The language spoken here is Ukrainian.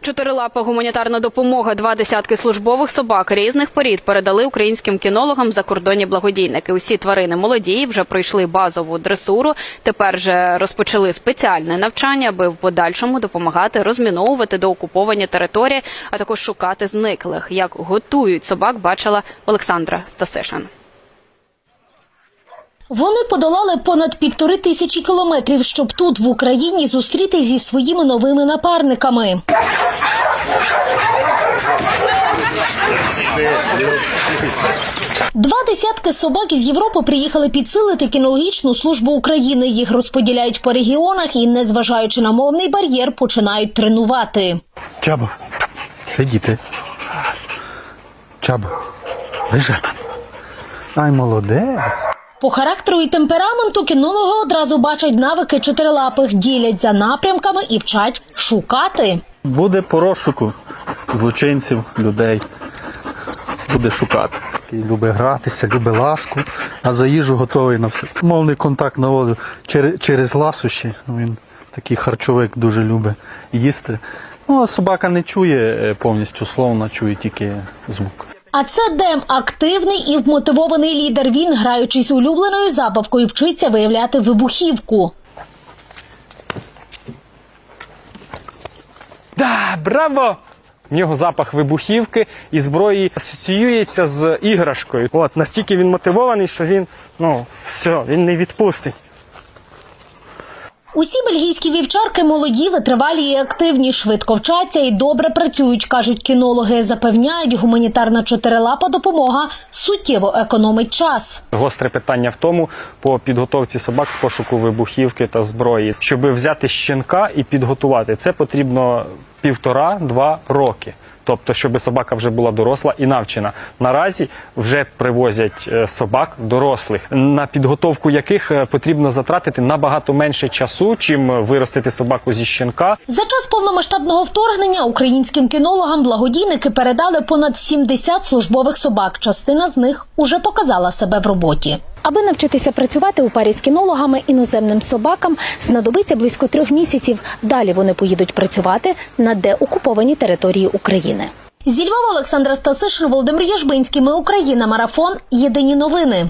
Чотирилапа гуманітарна допомога, два десятки службових собак різних порід передали українським кінологам закордонні благодійники. Усі тварини молоді, вже пройшли базову дресуру. Тепер же розпочали спеціальне навчання, аби в подальшому допомагати розміновувати доокуповані території, а також шукати зниклих. Як готують собак, бачила Олександра Стасишин. Вони подолали понад півтори тисячі кілометрів, щоб тут, в Україні, зустріти зі своїми новими напарниками. Два десятки собак із Європи приїхали підсилити кінологічну службу України. Їх розподіляють по регіонах і, незважаючи на мовний бар'єр, починають тренувати. Чабо, сидіти. Чабо, лежати. Ай, молодець. По характеру і темпераменту кінологи одразу бачать навики чотирилапих, ділять за напрямками і вчать шукати. Буде по розшуку злочинців, людей. Буде шукати. Такий любить гратися, любить ласку, а за їжу готовий на все. Мовний контакт наводив через, через ласощі. Він такий харчовик дуже любить їсти. Ну, а собака не чує е, повністю словно, чує тільки звук. А це Дем активний і вмотивований лідер. Він, граючись улюбленою забавкою, вчиться виявляти вибухівку. Да, браво! В нього запах вибухівки і зброї асоціюється з іграшкою. От настільки він мотивований, що він ну все, він не відпустить. Усі бельгійські вівчарки молоді, витривалі і активні, швидко вчаться і добре працюють, кажуть кінологи. Запевняють, гуманітарна чотирилапа допомога суттєво економить час. Гостре питання в тому по підготовці собак з пошуку вибухівки та зброї. Щоб взяти щенка і підготувати, це потрібно півтора-два роки. Тобто, щоб собака вже була доросла і навчена. Наразі вже привозять е, собак дорослих, на підготовку яких е, потрібно затратити набагато менше часу, чим виростити собаку зі щенка. За час повномасштабного вторгнення українським кінологам благодійники передали понад 70 службових собак. Частина з них уже показала себе в роботі. Аби навчитися працювати у парі з кінологами іноземним собакам, знадобиться близько трьох місяців. Далі вони поїдуть працювати на деокупованій території України. Зі Львова Олександра Стасишин, Володимир Яжбинський. Ми Україна. Марафон. Єдині новини.